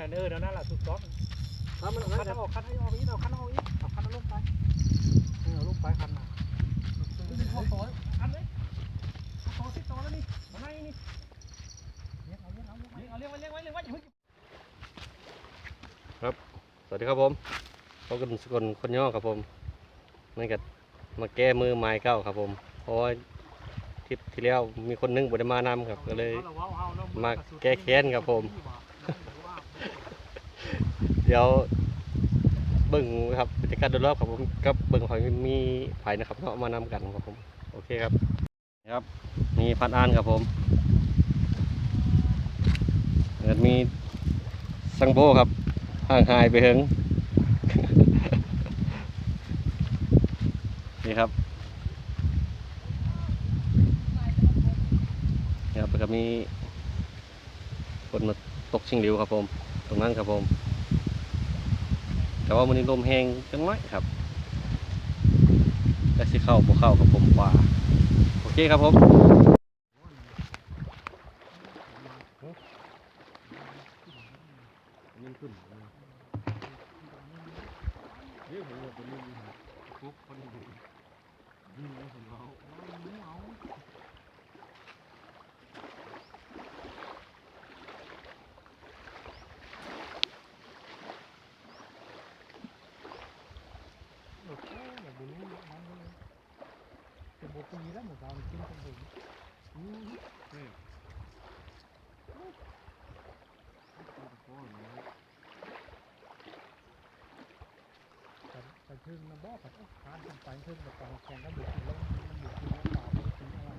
อเออเดี๋ยวนั่นแหละถูกต้องถ้ามันคันออกคันให้ออกอีกเอาคันออกอีกเอาคันลงไปเออลงไปคันน่ะเอาต่อคันเลยเอาต่อสิต่อแล้วนี่เอาไงนี่เลี้ยงเอาเลี้ยงเอาเลี้ยงเอาเลี้ยงไว้เลี้ยงไว้เลี้ยงไว้อย่าเพิ่งสวัสดีครับผมพบกันสกลคนย่อครับผมนี่ก็มาแก้มือไม้เก้าครับผม เพราะว่าทริปที่แล้วมีคนหนึงบ่ได้มานำครับก็เลย มาแก้แค้นครับผม ดี๋ยวเบิ่งครับบรรยากาศโดยรอบครับผมกับเบิ่งหอยมีไผ่นะครับเนาะมานำกันครับผมโอเคครับครับมีพันอ่านครับผมแล้วมีสังโบครับห่างหายไปเฮงนี่ครับนี่ครับก็มีคนมาตกชิงหลิวครับผม ตรงนั้นครับผม แต่ว่ามันนี้ลมแห้งจังน้อยครับแต่สิเข้าบ่เข้ากับผมกว่า โอเคครับผม เป็นโบปีแล้วหมูดาวกินเป็นบุ๋มไปถึงนะบ่ผัดขานไปถึงแบบตองแข่งก็บุกล้วมันบุกกินแล้วเปล่าไม่กินอะไร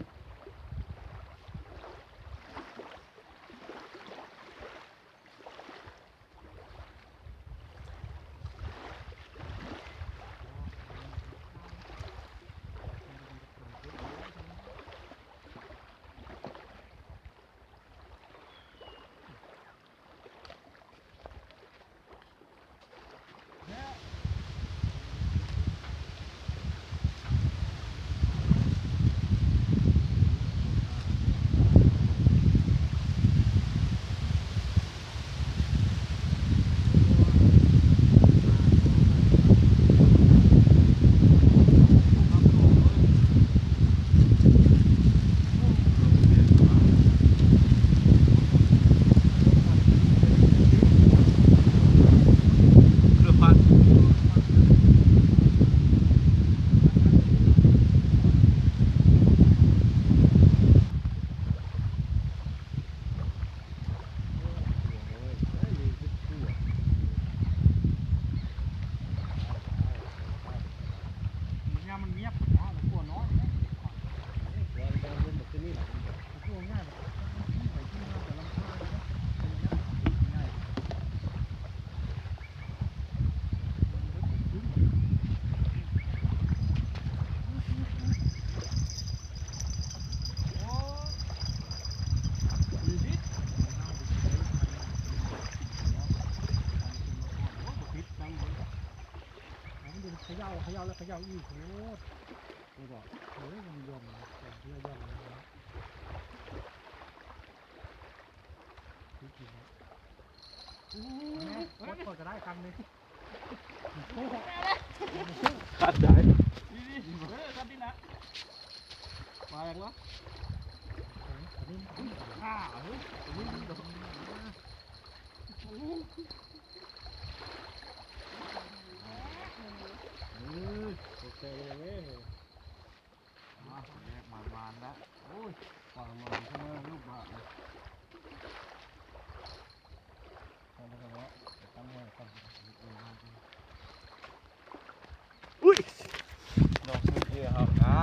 มันยามันเงียบนะมันกลัวน้อยนะกลัวง่ายแบบไปที่มาแต่ลำพังนะง่ายมันดูเข ย่าเขย่าแล้วเขย่าอีกโอ้ยไม่บอกเฮ้ยมันย่อมนะแต่เพื่อย่อมนะพี่กินนะแม่กดก็ได้คำนึง ขาดใจ เออครับนี่นะ มาอย่างวะ อันนี้ข้าเฮ้ยอันนี้มันโดนโอเคเลยมาแยกมามานแล้วโอ้ยปามานใช่ไหมลูกบ้าทำอะไรวะทำอะไรกัน อุ้ย ดอกสุดเยอะครับอ่า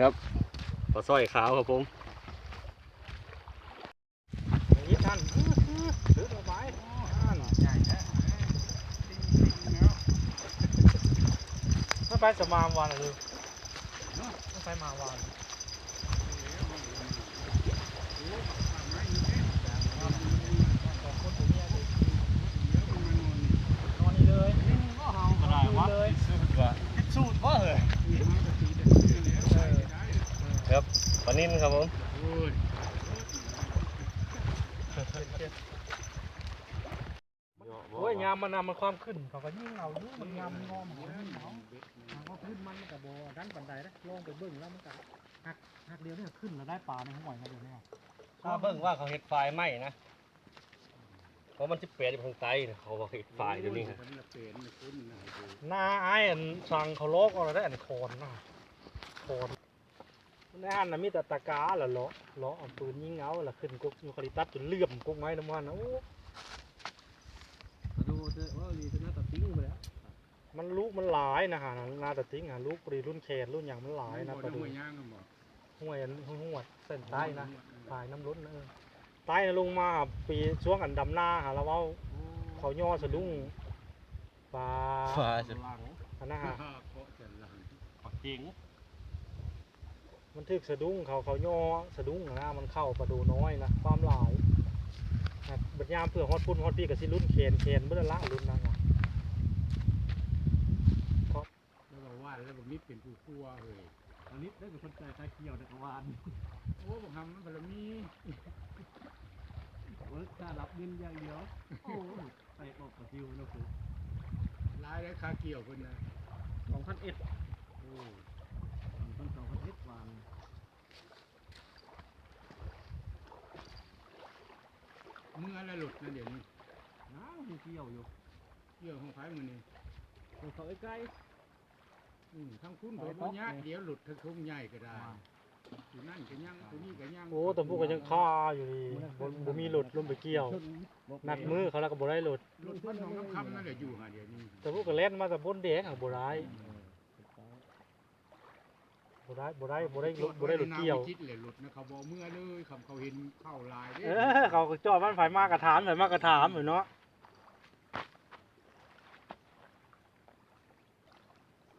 ครับปลาสร้อยขาวครับผมอย่างนี้ท่านซื้อดอกไม้ท่านใหญ่นะไม่ไปสมามวันเลยไม่ไปมาวันสองคนผมเนี่ยนอนนี่เลยก็เฮา ก็ได้วะ เลย สูตรว่ะสูตรว่าเหรอ ครับปลานิ่นครับผมโอ้ยยามมันนำมันความขึ้นเขาก็ยิ่งเอาอยู่มันยามมันงอมเขายิ่งเอามันก็ขึ้นมันก็บ่ดันบันไดนะลงไปเบิ่งแล้วมันก็หักหักเดียวนี่ก็ขึ้นแล้วได้ปลาในห้วยมาเดี๋ยวนี้ถ้าเบิ่งว่าเขาเฮ็ดไฟไหมนะเพราะมันจะเปลี่ยนไปทางไตนะเขาบอกเฮ็ดไฟเดี๋ยวนี้ครับหน้าไอ้ายอันสั่งเขาโลกเอาแล้วได้อันโคนน่ะโคน ในอันน่ะมีแต่ตะกร้าละเลาะเลาะเอาปืนยิงเอาละขึ้นกุกยูคาลิปตัสจนเลื่อมกุกไม้น้ำมันนะโอ้ดูเถอะว่าลีเป็นหน้าตาติ้งไปแล้วมันลูกมันหลายนะฮะนาแตะติ้งอะลูกปรีรุ่นเคนรุ่นอย่างมันหลายนะปลาดูย่างกันบ่ห้วยอันห้วยเส้นใต้นะปลายน้ำล้นนะเออใต้นะลงมาปีช่วงอันดำหน้าหาแล้วว่าเขาย่อสะดุ้งปลาฟ้าจะอันนั้นฮะปักจริง มันถึกสะดุ้งเขาเขาย่อสะดุ้งนะมันเข้าปลาดูน้อยนะความหลายนะบัดยามเพื่อฮอดพุ่นฮอดพี่กับสิรุ่นเคนเคนเมื่อละรุ่นนั้นน่ะแล้วก็ว่าแล้วบ่มีเป็นผู้กลัวเฮ้ยอันนี้ได้เป็นคนใจตาเขียวแต่วานโอ้บ่ทำมันบ่มีเวิร์กค่ารับเงินอย่างเดียวโอ้ไปออกกับฟิวนะครูลายได้คาเกี่ยวเพิ่นนะสองพันเอ็ดโอ้ ต้นสองพันเอ็ดวานเมื่อแล้วหลุดนะเดี๋ยวนี้น้ำยังเกี่ยวอยู่เกี่ยวของไผมื้อนี้ตรงเขาใกล้อืมทั้งคุณก็บ่ยากเดี๋ยวหลุดทั้งทุ่งใหญ่ก็ได้อยู่นั่นก็ยังตัวนี้ก็ยังโอ้แต่พวกก็ยังฆ่าอยู่ดีบ่บ่มีหลุดลงไปเกี่ยวนัดมือเขาแล้วก็บ่ได้หลุดหลุดพันของน้ำคำนั่นแหละอยู่หาเดี๋ยวนี้แต่พวกก็เล่นมาแต่บนแดงอะบ่ได้ บ่ได้บ่ได้บ่ได้หลุดบ่ได้หลุดเกี่ยวจิตเลยหลุดนะเขาบอกเมื่อเลยคำเขาเห็นเข้าลายเด้เออเขาก็จอดมันไฟมากกระถามไฟมากกระถามอยู่เนาะ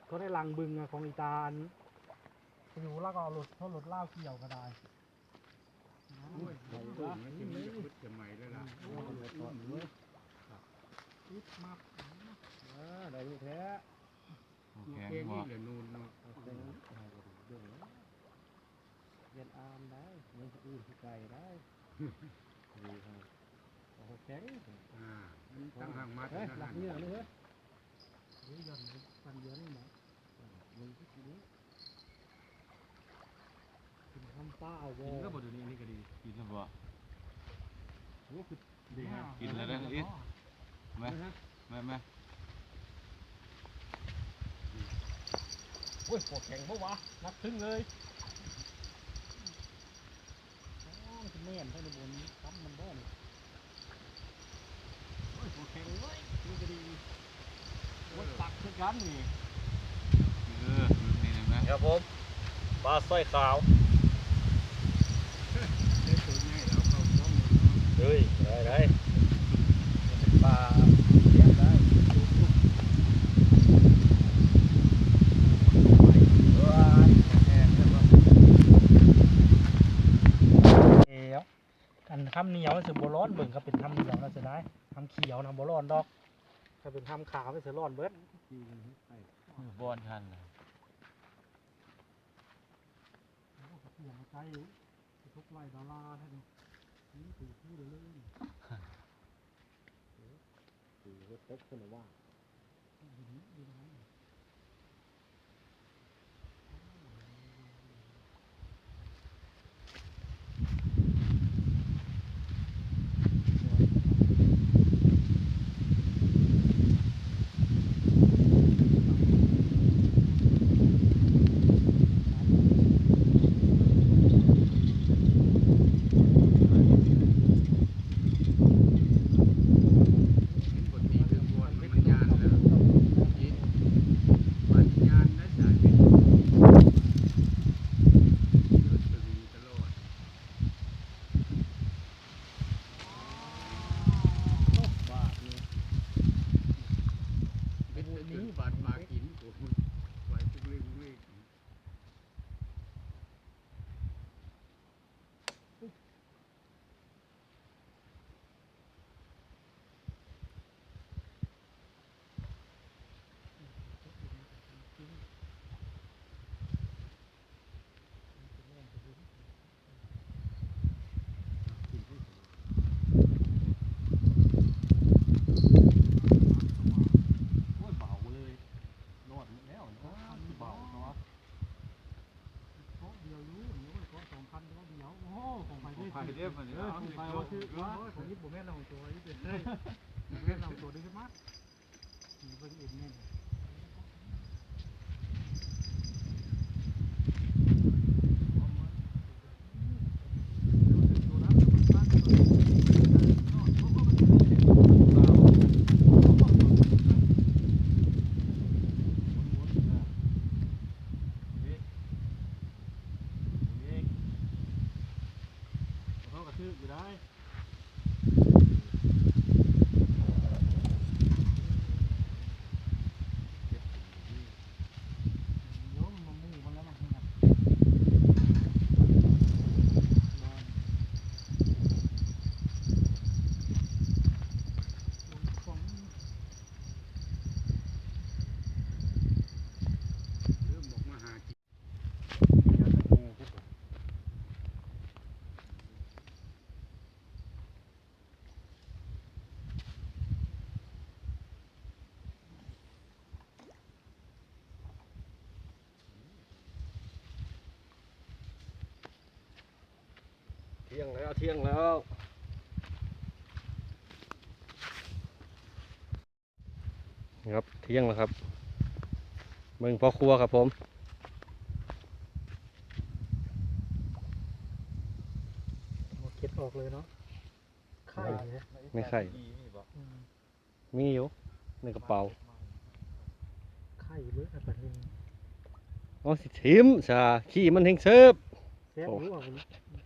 ก็ได้ลังบึงอะของอีตาลอยู่แล้วก็เอาหลุดเขาหลุดล่าวเกี่ยวก็ได้โอ้ยโอ้ยมันจะมีพุทธจะใหม่แล้วล่ะปิดมับได้ลูกแท้โอเคนี่แหละนูน เนาะเย็นอามได้เงินอื่นที่ไกลได้ดีครับโอ้โหแข็งอ่ามันตั้งห่างมาเฮ้แต่ยหลันั้กนเนื้อเลยเฮ้ยหรือยันกันเยอะนี่หมอมึงที่กินนี้กินข้าวป้าเอากินก็บ่บ่เดี๋ยวนี้นี่ก็ดีกินแล้วบ่โอ้คือดีฮะกินแล้วได้อีกแม่แม่แม่โอ้ยปวดแข็งเพราะวะนักถึงเลยอ๋ แม่นเท่าในบนนี้ซ้ำมันบ่เนี่ยโอ้ยโอเคเว้ยนี่ก็ดีวัดตักคือกันนี่ เออนี่นะครับผมปลาสร้อยขาว ได้ตัวใหญ่เราเข้าท้อง เฮ้ยได้ได้เป็นปลาเลี้ยงได้ว้ายแห้งๆครับ เอวกัน ทำเหนียวมันจะบ่ร้อนเบิ่งก็เป็นทำเหนียวน่าจะได้ทำเขียวนะบ่ร้อนดอกถ้าเป็นทำขาวมันจะร้อนเบิดบอนทันน่ะเสียงใจอยู่ทุกไล่ดอลลาร์ท่านนี่ถือพูดเลยถือว่าตกคนละ อฟเหมืยนเดิมไปเอาคือว่าผมยึดผมแม่นเรตัวยึดเป็นเลยแม่นเรตัวได้ใช่ไหมมีบริเวณแม่น บอยู่ได้ โยมมันมุ่งมันแล้วมันขนาดของ เริ่มออกมาหากิน เที่ ยงแล้วเที่ยงแล้ว ครับเที่ยงแล้วครับเบิ่งพ่อครัวครับผมหมดเก็ดออกเลยเนาะไข่เนี่ยไม่ไข่อืมมีอยู่ในกระเป๋าไข่เลยไอ้ปันนินอ๋อสิทิมซาขี้มันเฮงเซิบ แซ่บโอ้รู้ว่ามัน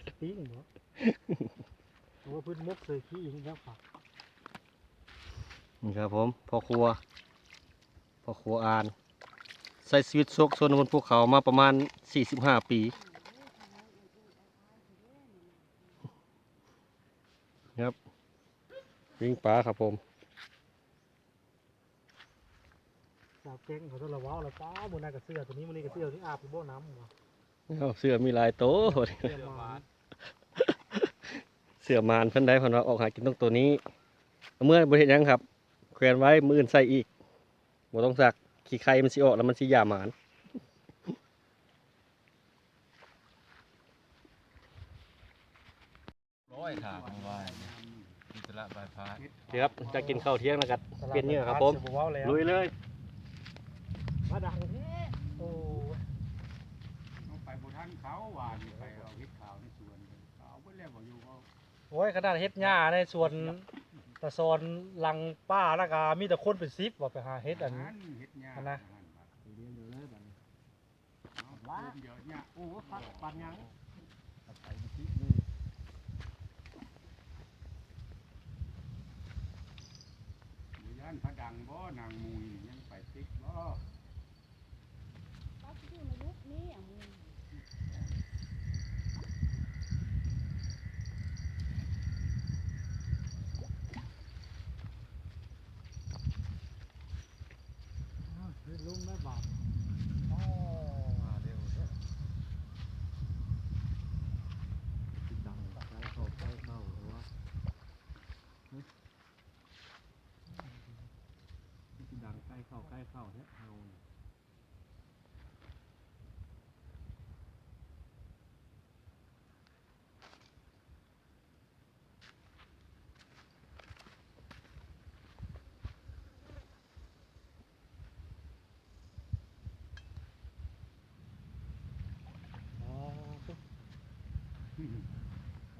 สปีกเหรอเพราะ ว่าพื้นมกเคยขี้อย่างนี้แล้วฝากนี่ครับผมพ่อครัวพ่อครัวอานใส่ชีวิตโซกโซนบนภูเขามาประมาณ 45 ปีครับวิ่งปลาครับผมสาวแกงเขาจะระว้าวแล้วป้าบนนั้นกับเสื้อตัวนี้มันนี่กับเสื้อที่อาบอยู่บ่อน้ำวะเอาเสือมีหลายโตวเสื้อมา เสือมานเพิ่นได้เพิ่นว่าออกหากินต้องตัวนี้ เมื่อบริเฮ็ดหยังครับแขวนไว้มืออื่นใส่อีกบ่ต้องสักขี้ไข่มันสิออกแล้วมันสิหย่าหมานร้อยถากมาไว้อิสระบายพาสเดี๋ยวครับจะกินข้าวเที่ยงนะครับเปลี่ยนเหงื่อครับผมเสื้อว้าวแล้วลุยเลยมาดังแท้โอ้ยเอาไปบุทันเขาหวาน โอ้ยขนาดเฮ็ดหญ้าในส่วนตะซอนหลังป้าแล้วก็มีแต่คนเป็นซิปว่าไปหาเฮ็ดอันนี้เห็ดหญ้าอันนะ เรียนอยู่เลยบัดนี้เอาเริ่มเยอะเนี่ยโอ้ครับปันยังหมู่ย่านพระดังบ่นางมุยนี่ยังไปติ๊กบ่ เขาอยู่ในยุคนี้อะมึง ลุงแม่บาป มาเร็วเด้อ ดังใกล้เข้าใกล้เข้าหรือว่าดังใกล้เข้าใกล้เข้าเนี่ยเอา จ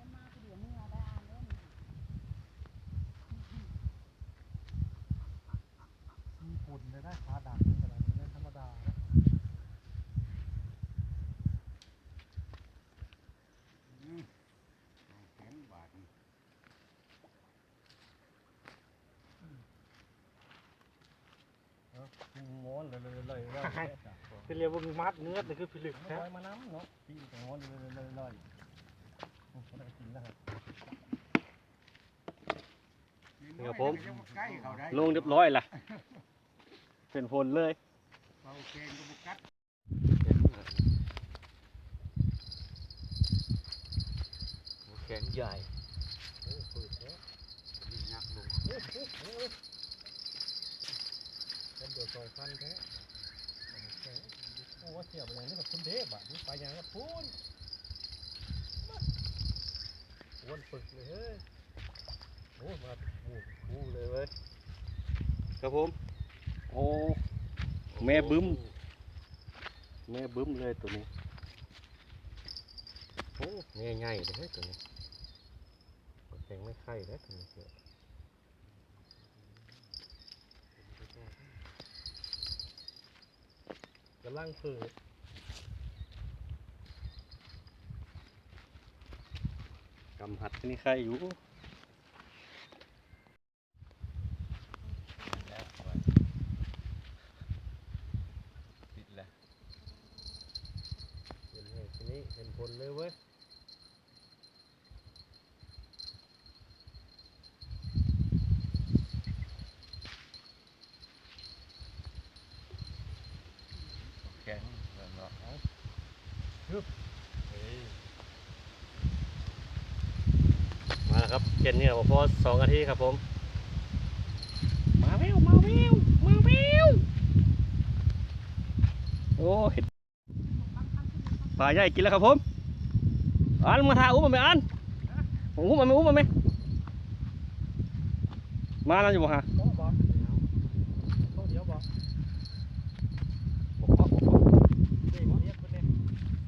ะมาเดี๋ยวมึงเอาได้อ่านเล่น มีผลได้ขาดังนี่ก็ได้ไม่ธรรมดานะ อืมเอาแข็งบาดนี่ ม้วนเลยเลยเลยเลยเป็นเรียกว่ามีมัดเนื้อนี่คือพิลึกแท้ลอยมาน้ำเนาะพี่ก็ม้วนเลยเลยเลยเลยได้กินแล้วครับนี่ครับผมยังใกล้เขาได้ลงเรียบร้อยละเป็นผลเลยเขาเกงก็บุกัดแขนใหญ่ นี่ยักลง เป็นเดือดสองพันแท้โอ้ว่าเสียบอย่างนี้แบบคนเด็บอะนี่ไปอย่างนี้พูนอ้วนปึกเลยเฮ้ยโอ้มาโอ้ครับผม โอ้ แม่บึ้ม แม่บึ้มเลยตัวนี้ โอ้แม่ใหญ่เลยเฮ้ยตัวนี้แข็งไม่ไข่แล้วตัวนี้เชียว กำลังเปิดกำหัดนี่ใครอยู่ แล้วไปติดแล้ว เห็นไงทีนี้เห็นผลเลยเว้ย แข็งเริ่มแล้วเอา มาแล้วครับ เย็พอสองนาทีครับผม มาแววมาแววมาแววโอ้เห็ดปลาใหญ่กินแล้วครับผม อันมาทาอุ้มมาไหมอันอุ้มมาไหมอุ้มมาไหมมาแล้วอยู่บ่ฮะ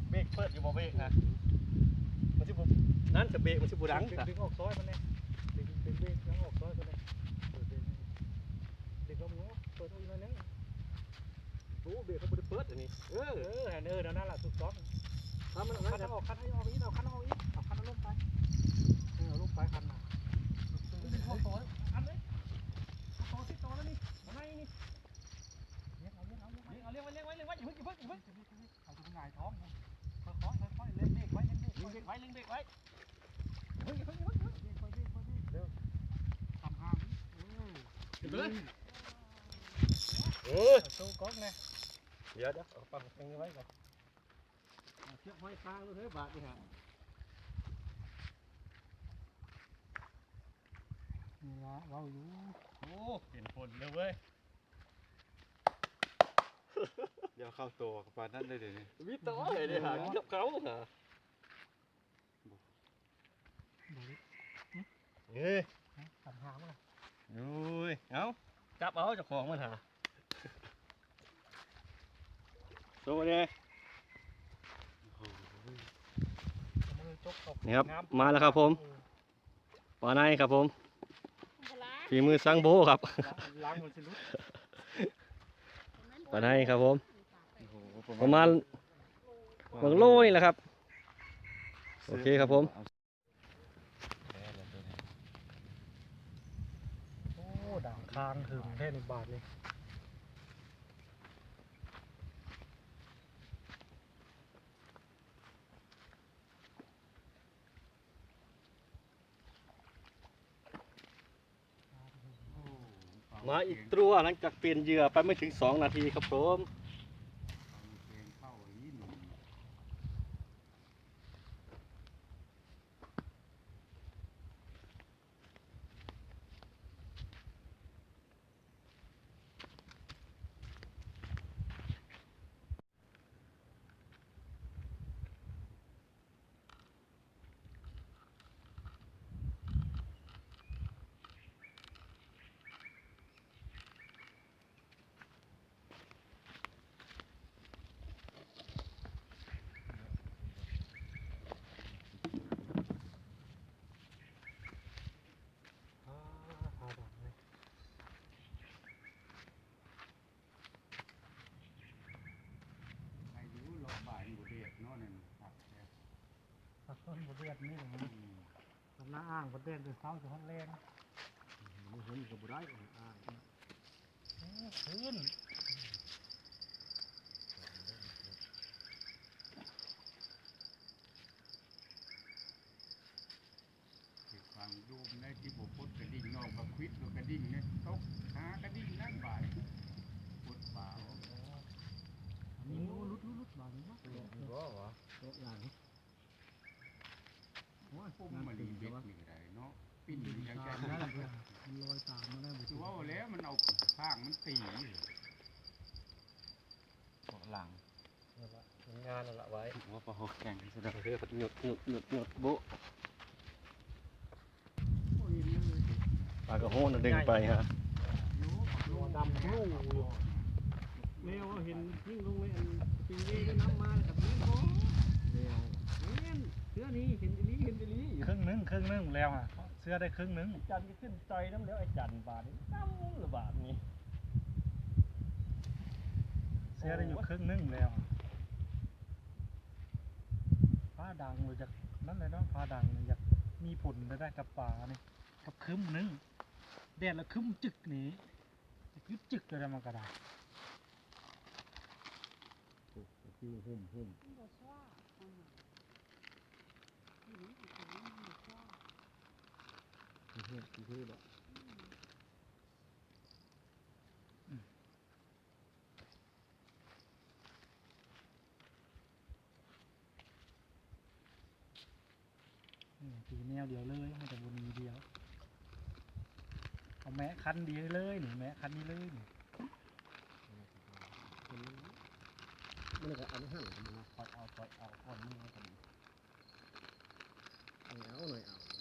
เบรกเปิดอยู่บ่เบรกนะมันสิบุนั่นจะเบรกมันสิบุดังดึงจ้ะดึงออกซอยมันเนี่ยดึงดึงเบรกดึงออกซอยมันเนี่ยเปิดเบรกดึงเอาหมูเปิดเอาอีกหน่อยนึง โอ้เบรกเขาบ่ได้เปิดอันนี้เออเออแฮนเออเดี๋ยวนั่นแหละถูกต้องถ้ามันคันออกคันให้ออกอีกเอาคันออกอีกเอาคันลงไปเออเอาลงไปคันน่ะดึงเข้าซอยอันเลยโตสิโตแล้วนี่เอาไหนนี่เลี้ยงเอาเลี้ยงเอาเลี้ยงเอาเลี้ยงไว้เลี้ยงไว้เลี้ยงไว้อย่าเพิ่งอย่าเพิ่งอย่าเพิ่งเอาตรงหงายท้องค่อยๆค่อยเลี้ยงเบรกไว้เลี้ยงเบรกไว้เลี้ยงไว้เลี้ยเบรกไว้เฮ้ยอย่าเพิ่งอย่าเพิ่งอย่าเพิ่งเบรกไว้เบรกไว้เบรกเร็วทำห่างเออเดี๋ยวเลยเออโซ่ก๊อกนะ เดี๋ยวเดี๋ยวเอาปังตรงนี้ไว้ก่อนเอาเชือกห้อยค้างเลยเฮ้ยบาทนี่ฮะนี่ละเราอยู่โอ้เห็นผลเลยเว้ยเดี๋ยวเข้าตัวกับปลานั่นเลยเดี๋ยวนี้วิตอเลยเนี่ยหากินกับเขาหาเฮ้ยทำหางมันโอ้ยเอาจับเอาเจากของมันหา โซ่เลยเอามือจกตบนี่ครับน้ำมาแล้วครับผมปลาในครับผมปลาฝีมือสังโบครับล้างมันสิลุดปลาในครับผมโอ้โหประมาณบางโลนี่แหละครับ โอเคครับผมแพ้แล้วตัวนี้โอ้ด่างคางถึงแท่ในบาทเลย มาอีกตัวหลังจากเปลี่ยนเหยื่อไปไม่ถึง 2 นาทีครับผม เพลงเข้าอย่างนี้หนึ่ง อ่าหาด่างเลย อายุรอบบ่ายบุเรียกเนาะนั่นครับแท้ ตัด ต้นบดนี่เลยนะทำหน้าอ่างบดเลือดด้วยเท้าจะห้องแรงมันเห็นกับบุได้อ่าเออขึ้นเก็บความในที่บุพดกระดิ่งนอกกับควิดกระดิ่งเนี่ยตกหากระดิ่งนั่นบ่ายปวดเปล่ามีโอ้ลุดลุดลุดมานี่นะก็วะโต๊ะอย่าง ปุ่มมาลีเบ็ดนี่ก็ได้เนาะปิ้นอยู่อย่างแค่ตามนั้ได้นเลยมันลอยตามมาได้บุคือว่าแล้วมันเอาข้างมันตีพวกหลังงานนั่นแหละไว้ว่าปลาหกแข็งสุดเฮ้ยหยุดหยุดหยุดหยุดโบะโอ้ยเลยปลากระโหนดึงไปฮะโยตัวดำลูอยู่แมวเห็นยิ่งลงเลยอันปีนี้ก็น้ำมาแล้วกับแมวแมวแม่นเสื้อนี้เห็นอีหลีเห็นอีหลีครึ่งห นึงครึ่งหนึงแล้วอะเสื้อได้ครึ่งหนึงจันก็ขึ้นใจน้ำแล้วไอ้จันบาทนี่น้ำหรือบาทนี้เสื้อได้อยู่ครึ่งหนึงแล้วอะฟ้าดังเลยจากนั่นเลยเนาะฟ้าดังเลยอยากมีผลได้ได้กับป่านี่กับครึ้มหนึงแดดแล้วครึ้มจึกนี่ยึดจึกเลยนะมันก็ได้คือหุ่มหุ่ม มันบ่ชอบอืมอืมอืมมันบ่ชอบ หุ่มหุ่มคือแบบนี่ตีแนวเดียวเลยไม่แต่บนมีเดียว เอาแม้คันเดียวเลยหนี่แม้คันนี้เลยนี่มันก็อันหั่นมาคอยเอาคอยเอาอ่อนมือกันเอาหน่อยเอา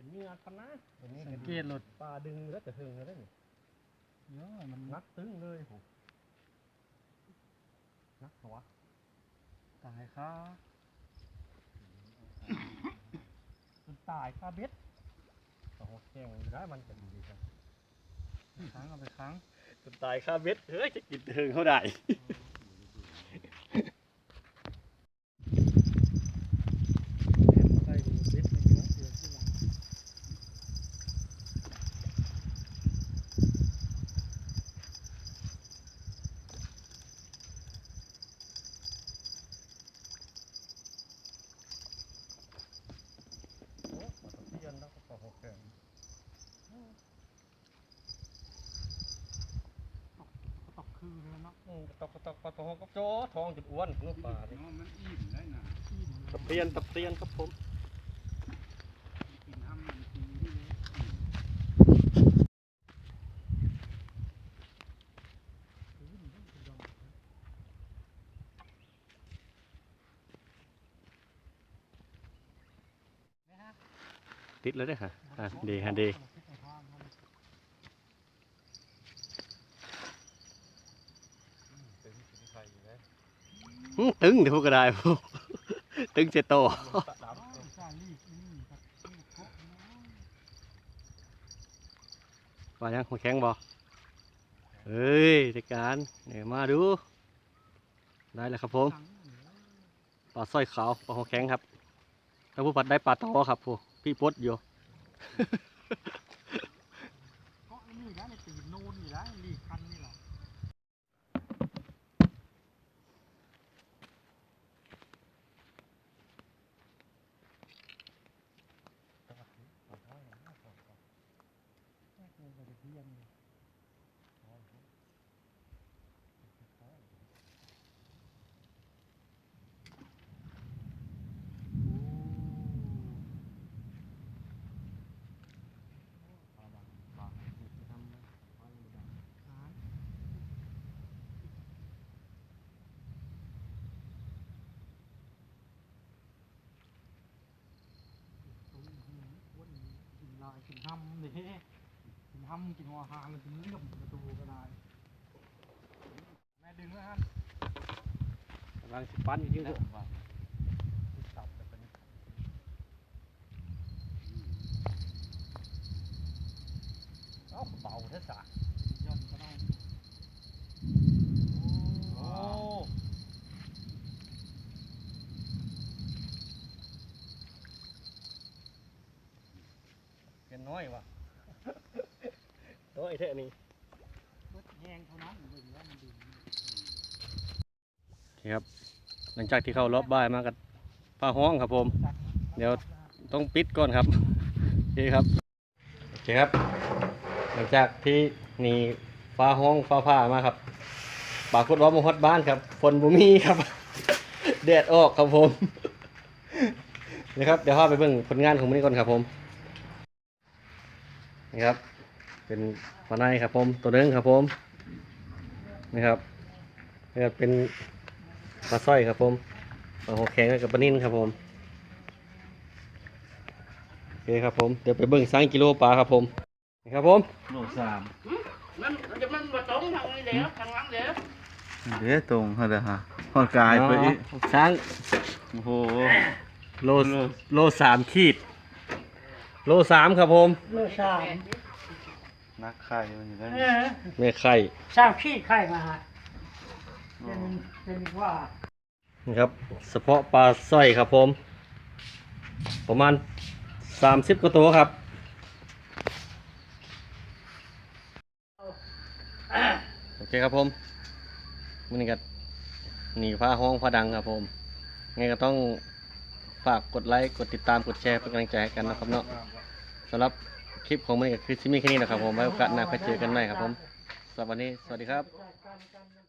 เดี๋ยวนี้กันนะเดี๋ยวนี้สังเกตรถปลาดึงแล้วจะถึงแล้วนี่เยอะมันนักตึ้งเลยโหนักหัวตายค่ะมันตายคาเบ็ดโอ้โหแข่งอยู่ได้มันจะดีดีครับครั้งเอาไปครั้งมันตายคาเบ็ดเฮ้ยจะกินถึงเขาได้ ใส่ดูเบ็ดในหัวเสือที่หลัง โอ้ปลาตะเพียนแล้วก็ปลาหัวแข็งตกคือ เลยเนาะอืมตกตกปลาหัวก็โจ้ทองจุดอ้วนเนื้อปลานี่เนาะมันอิ่มได้นะตะเพียนตะเพียนครับผมกินห้ำมันทีนี่เลยอิ่มติดแล้วเด้อค่ะ อะดีฮะดี เป็นสินไทยอยู่นะ อื้อ ตึงเดี๋ยวก็ได้พวกตึงเจโตซาลีกนี่ครับนี่โคตรน้อยว่ายังหัวแข็งบ่เฮ้ยจัดการเนี่ยมาดู ได้แล้วครับผมครั้งนี่ปลาสร้อยขาวปลาหัวแข็งครับถ้าผู้ปัดได้ปลาตอครับผู้พี่ปดอยู่ เพราะไอ้นี่นะในตีนโนนอยู่แล้วลีกคันนี่แหละ กินลายกินห้ำนี่กินห้ำกินหัวหางกินเลื่อมประตูก็ได้ แม่ดึงแล้วฮะกำลังสิปั้นอยู่พวกตับแต่เป็นเอ้าเบาเท่าสะ ย่อมก็ได้ โอ้ เป็นน้อยว่ะน้อยแท่นี้เบิดแยงเท่านั้นเบิ่งแล้วมันดึงครับ หลังจากที่เข้ารอบบ่ายมากับผ้าห้องครับผม เดี๋ยวต้องปิดก่อนครับโอเคครับโอเคครับ หลังจากที่หนีฟ้าห้องฟ้าผ่ามาครับปรากฏว่ามาฮอดบ้านครับฝนบ่มีครับแดดออกครับผมนะครับ เดี๋ยวพาไปเบิ่งผลงานของมันนี้ก่อนครับผม นี่ครับ เป็นปลาในครับผมตัวหนึงครับผมนะครับนี่ครับเป็นปลาสร้อยครับผมปลาหัวแข็งกับปลานิ่นครับผมโอเคครับผมเดี๋ยวไปเบิ่งสั่งกิโลปลาครับผมนี่ครับผมโลสามมันจะมันมาตรงทางนี้เดี๋ยวทางหลังเดี๋ยวเดี๋ยวตรงเขาเด้อฮะพอกายไปอีกสั่งโอ้โหโลโลสามขีด โลสามครับผมโลสามนักไข่มันอยู่ได้เออแม่ไข่สร้างขี้ไข่มาฮะเป็นเป็นว่านี่ครับเฉพาะปลาสร้อยครับผม ประมาณสามสิบกว่าตัวครับ โอเคครับผมมันนี้ก็หนีผ้าห้องผ้าดังครับผมไงก็ต้อง ฝากกดไลค์กดติดตามกดแชร์เป็นกำลังใจให้กันนะครับเนาะสำหรับคลิปของมันนี้ก็คือซิมี่แค่นี้นะครับผมไว้โอกาสหน้าไปเจอกันใหม่ครับผมสำหรับวันนี้สวัสดีครับ